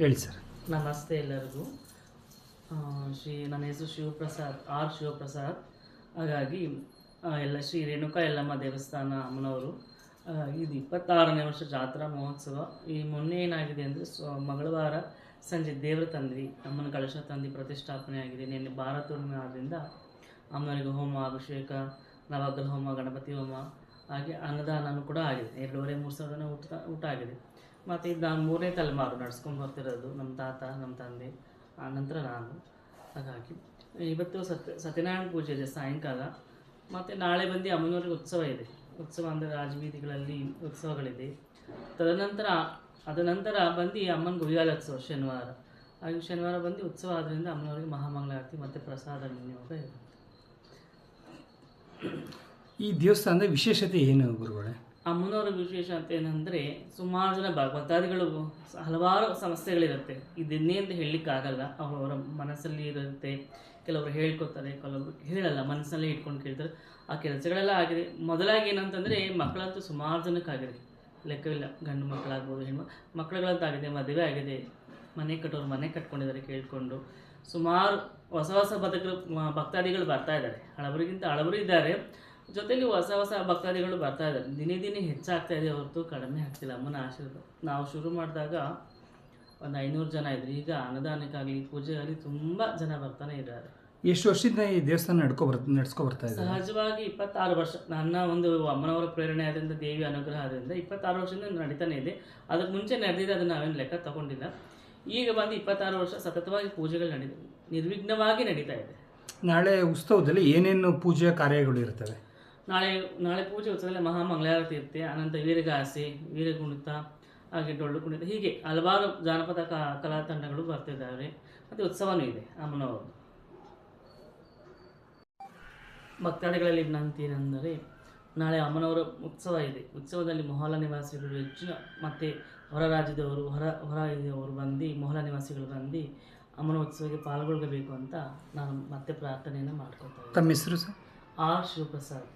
ಹೇಳಿ ಸರ್. ನಮಸ್ತೆ ಎಲ್ಲರಿಗೂ. ಶ್ರೀ ನನ್ನ ಹೆಸರು ಶಿವಪ್ರಸಾದ್ ಆರ್ ಶಿವಪ್ರಸಾದ್. ಹಾಗಾಗಿ ಎಲ್ಲ ಶ್ರೀ ರೇಣುಕಾ ಯಲ್ಲಮ್ಮ ದೇವಸ್ಥಾನ ಅಮ್ಮನವರು. ಇದು ಇಪ್ಪತ್ತಾರನೇ ವರ್ಷ ಜಾತ್ರಾ ಮಹೋತ್ಸವ. ಈ ಮೊನ್ನೆ ಏನಾಗಿದೆ ಅಂದರೆ ಸ್ವ, ಮಂಗಳವಾರ ಸಂಜೆ ದೇವರ ತಂದ್ವಿ ಅಮ್ಮನ ಕಳಶ ತಂದಿ ಪ್ರತಿಷ್ಠಾಪನೆ ಆಗಿದೆ. ನಿನ್ನೆ ಭಾರತ ಹುಣ್ಣಿಮೆ ಆದ್ದರಿಂದ ಅಮ್ಮನಿಗೆ ಹೋಮ, ಅಭಿಷೇಕ, ನವಗ್ರಹ ಹೋಮ, ಗಣಪತಿ ಹೋಮ, ಹಾಗೆ ಅನ್ನದಾನನೂ ಕೂಡ ಆಗಿದೆ. ಎರಡೂವರೆ, ಮೂರು ಸಾವಿರ ಊಟ ಊಟ ಆಗಿದೆ. ಮತ್ತು ಇದು ನಾನು ಮೂರನೇ ತಲೆಮಾರು ನಡ್ಸ್ಕೊಂಡು ಬರ್ತಿರೋದು ನಮ್ಮ ತಾತ, ನಮ್ಮ ತಂದೆ, ಆ ನಂತರ ನಾನು. ಹಾಗಾಗಿ ಇವತ್ತು ಸತ್ಯ, ಸತ್ಯನಾರಾಯಣ ಪೂಜೆ ಇದೆ ಸಾಯಂಕಾಲ ಮತ್ತು ನಾಳೆ ಬಂದು ಅಮ್ಮನವ್ರಿಗೆ ಉತ್ಸವ ಇದೆ. ಉತ್ಸವ ಅಂದರೆ ರಾಜಬೀದಿಗಳಲ್ಲಿ ಉತ್ಸವಗಳಿದೆ. ತದನಂತರ, ಅದ ನಂತರ ಬಂದು ಅಮ್ಮನ ಉಯ್ಯಾಲೋತ್ಸವ ಶನಿವಾರ. ಹಾಗೆ ಶನಿವಾರ ಬಂದು ಉತ್ಸವ ಆದ್ದರಿಂದ ಅಮ್ಮನವರಿಗೆ ಮಹಾಮಂಗಳಾರತಿ ಮತ್ತು ಪ್ರಸಾದ ವಿನಿಯೋಗ ಇರುತ್ತೆ. ಈ ದೇವಸ್ಥಾನದ ವಿಶೇಷತೆ ಏನು ಗುರುಗಳೇ? ಅಮ್ಮನವರ ವಿಶೇಷ ಅಂತ ಏನಂದರೆ ಸುಮಾರು ಜನ ಭಕ್ತಾದಿಗಳು ಹಲವಾರು ಸಮಸ್ಯೆಗಳಿರುತ್ತೆ. ಇದನ್ನೇ ಅಂತ ಹೇಳಲಿಕ್ಕಾಗಲ್ಲ. ಅವರವರ ಮನಸ್ಸಲ್ಲಿ ಇರುತ್ತೆ. ಕೆಲವರು ಹೇಳ್ಕೊತಾರೆ, ಕೆಲವರು ಹೇಳಲ್ಲ. ಮನಸ್ಸಲ್ಲೇ ಇಟ್ಕೊಂಡು ಕೇಳ್ತಾರೆ. ಆ ಕೆಲಸಗಳೆಲ್ಲ ಆಗಿದೆ. ಮೊದಲಾಗಿ ಏನಂತಂದರೆ ಮಕ್ಕಳಂತೂ ಸುಮಾರು ಜನಕ್ಕಾಗಿದೆ ಲೆಕ್ಕವಿಲ್ಲ. ಗಂಡು ಮಕ್ಕಳಾಗ್ಬೋದು, ಹೆಣ್ಣು ಮಕ್ಕಳುಗಳಂತಾಗಿದೆ ಮದುವೆ ಆಗಿದೆ. ಮನೆ ಕಟ್ಟೋರು ಮನೆ ಕಟ್ಕೊಂಡಿದ್ದಾರೆ ಕೇಳಿಕೊಂಡು. ಸುಮಾರು ಹೊಸ ಹೊಸ ಬದುಕರು ಭಕ್ತಾದಿಗಳು ಬರ್ತಾ ಇದ್ದಾರೆ. ಹಳಬರಿಗಿಂತ ಹಳಬರು ಇದ್ದಾರೆ. ಜೊತೆಲಿ ಹೊಸ ಹೊಸ ಭಕ್ತಾದಿಗಳು ಬರ್ತಾ ಇದ್ದಾರೆ ದಿನೇ ದಿನೇ ಹೆಚ್ಚಾಗ್ತಾ ಇದೆ ಹೊರತು ಕಡಿಮೆ ಆಗ್ತಿಲ್ಲ. ಅಮ್ಮನ ಆಶೀರ್ವಾದ. ನಾವು ಶುರು ಮಾಡಿದಾಗ ಒಂದು ಐನೂರು ಜನ ಇದ್ರು. ಈಗ ಅನ್ನದಾನಕ್ಕಾಗಲಿ ಪೂಜೆಗಾಗಲಿ ತುಂಬ ಜನ ಬರ್ತಾನೆ ಇದ್ದಾರೆ. ಎಷ್ಟು ವರ್ಷದಿಂದ ಈ ದೇವಸ್ಥಾನ ನಡ್ಕೊ ಬರ್ ನಡ್ಸ್ಕೊ ಬರ್ತಾ ಇದೆ ಸಹಜವಾಗಿ ಇಪ್ಪತ್ತಾರು ವರ್ಷ ನನ್ನ ಒಂದು ಅಮ್ಮನವರ ಪ್ರೇರಣೆ ಆದ್ರಿಂದ ದೇವಿ ಅನುಗ್ರಹ ಆದ್ರಿಂದ ಇಪ್ಪತ್ತಾರು ವರ್ಷದಿಂದ ನಡೀತಾನೆ ಇದೆ. ಅದಕ್ಕೆ ಮುಂಚೆ ನಡೆದಿದೆ ಅದನ್ನು ನಾವೇನು ಲೆಕ್ಕ ತಗೊಂಡಿಲ್ಲ. ಈಗ ಬಂದು ಇಪ್ಪತ್ತಾರು ವರ್ಷ ಸತತವಾಗಿ ಪೂಜೆಗಳು ನಡೀತಾ ನಿರ್ವಿಘ್ನವಾಗಿ ನಡೀತಾ ಇದೆ. ನಾಳೆ ಉತ್ಸವದಲ್ಲಿ ಏನೇನು ಪೂಜೆ ಕಾರ್ಯಗಳು ಇರ್ತವೆ? ನಾಳೆ ನಾಳೆ ಪೂಜೆ ಉತ್ಸವದಲ್ಲಿ ಮಹಾಮಂಗಳಾರತಿ ಇರುತ್ತೆ ಅನಂತರ ವೀರಗಾಸೆ ವೀರಗುಣಿತ ಹಾಗೆ ಡೊಳ್ಳು ಕುಣಿತ ಹೀಗೆ ಹಲವಾರು ಜಾನಪದ ಕ ಕಲಾ ತಂಡಗಳು ಬರ್ತಿದ್ದಾವೆ. ಮತ್ತು ಉತ್ಸವನೂ ಇದೆ ಅಮ್ಮನವರು. ಭಕ್ತಾದಿಗಳಲ್ಲಿ ವಿನಂತಿಯೆಂದರೆ ನಾಳೆ ಅಮ್ಮನವರ ಉತ್ಸವ ಇದೆ. ಉತ್ಸವದಲ್ಲಿ ಮೊಹಲ ನಿವಾಸಿಗಳು ಹೆಚ್ಚಿನ ಮತ್ತು ಹೊರ ರಾಜ್ಯದವರು ಹೊರ ಹೊರ ಇದವರು ಬಂದು ಮೊಹಲ ನಿವಾಸಿಗಳು ಬಂದು ಅಮ್ಮನ ಉತ್ಸವಕ್ಕೆ ಪಾಲ್ಗೊಳ್ಳಬೇಕು ಅಂತ ನಾನು ಮತ್ತೆ ಪ್ರಾರ್ಥನೆಯನ್ನು ಮಾಡ್ಕೊಳ್ತಾ ತಮ್ಮ ಹೆಸರು ಸರ್? ಆರ್ ಶಿವಪ್ರಸಾದ್.